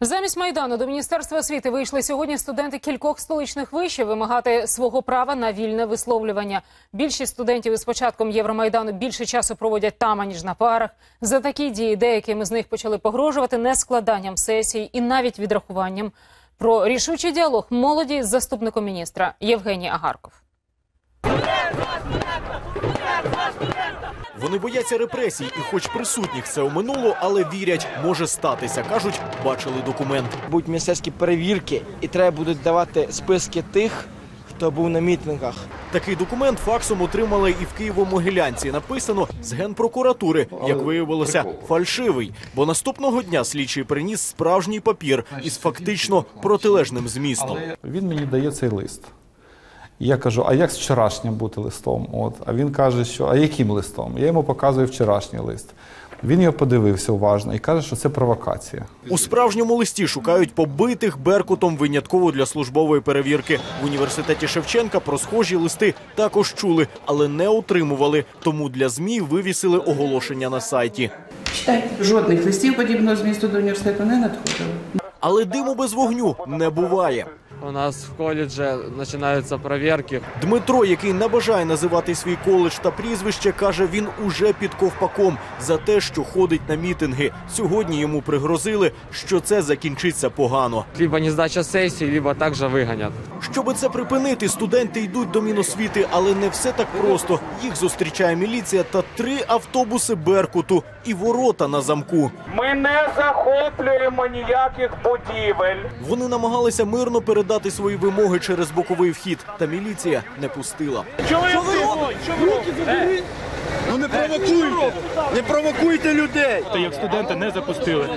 Замість майдану до міністерства освіти вийшли сьогодні студенти кількох столичних вишів вимагати свого права на вільне висловлювання. Більшість студентів із початком Євромайдану більше часу проводять там аніж на парах. За такі дії деякими з них почали погрожувати нескладанням сесій і навіть відрахуванням. Про рішучий діалог молоді з заступником міністра Євгеній Агарков. Вони бояться репресій, і хоч присутніх це оминуло, але вірять, може статися. кажуть, бачили документ. будуть міністерські перевірки, і треба будуть давати списки тих, хто був на мітингах. Такий документ факсом отримали і в Києво-Могилянці. Написано з генпрокуратури, як виявилося, фальшивий. Бо наступного дня слідчий приніс справжній папір із фактично протилежним змістом. Він мені дає цей лист. І я кажу, а як з вчорашнім бути листом? От. А він каже, що а яким листом? Я йому показую вчорашній лист. Він його подивився уважно і каже, що це провокація. У справжньому листі шукають побитих беркутом винятково для службової перевірки. В університеті Шевченка про схожі листи також чули, але не отримували. Тому для змі вивісили оголошення на сайті. Читай. Жодних листів подібного змісту до університету не надходило. Але диму без вогню не буває. У нас в колледже начинаются проверки. Дмитро, який не бажає називати свій коледж та прізвище, каже, він уже під ковпаком за те, що ходить на мітинги. Сьогодні йому пригрозили, що це закінчиться погано. Либо не сдача сессии, либо также выгонят. Щоби це припинити, студенти йдуть до Міносвіти, але не все так просто. Їх зустрічає міліція та три автобуси Беркуту і ворота на замку. Ми не захоплюємо ніяких будівель. Вони намагалися мирно передати свої вимоги через боковий вхід, та міліція не пустила. Що ви робите? Ну не провокуйте! Не провокуйте людей! Та як студенти не запустили.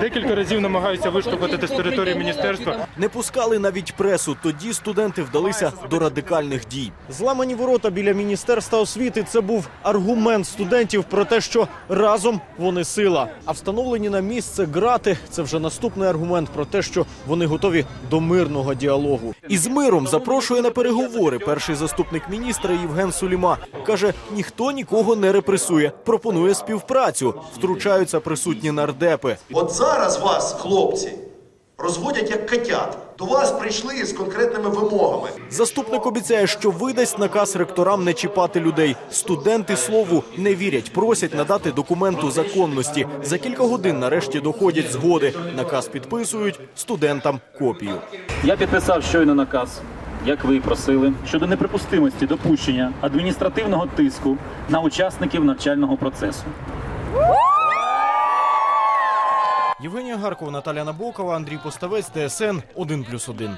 Декілька разів намагаються виштовхати з території міністерства. Не пускали навіть пресу. Тоді студенти вдалися до радикальних дій. Зламані ворота біля міністерства освіти це був аргумент студентів про те, що разом вони сила. А встановлені на місце грати це вже наступний аргумент про те, що вони готові до мирного діалогу. І з миром запрошує на переговори перший заступник міністра Євген Суліма. каже: ніхто нікого не репресує, пропонує співпрацю. Втручаються присутні нардепи. От зараз вас, хлопці, розводять як котят. До вас прийшли з конкретними вимогами. Заступник обіцяє, що видасть наказ ректорам не чіпати людей. Студенти слову не вірять, просять надати документу законності. За кілька годин нарешті доходять згоди. Наказ підписують студентам копію. Я підписав щойно наказ, як ви просили, щодо неприпустимості допущення адміністративного тиску на учасників навчального процесу. Євгенія Гаркова, Наталя Набокова, Андрій Поставець, ТСН 1+,1.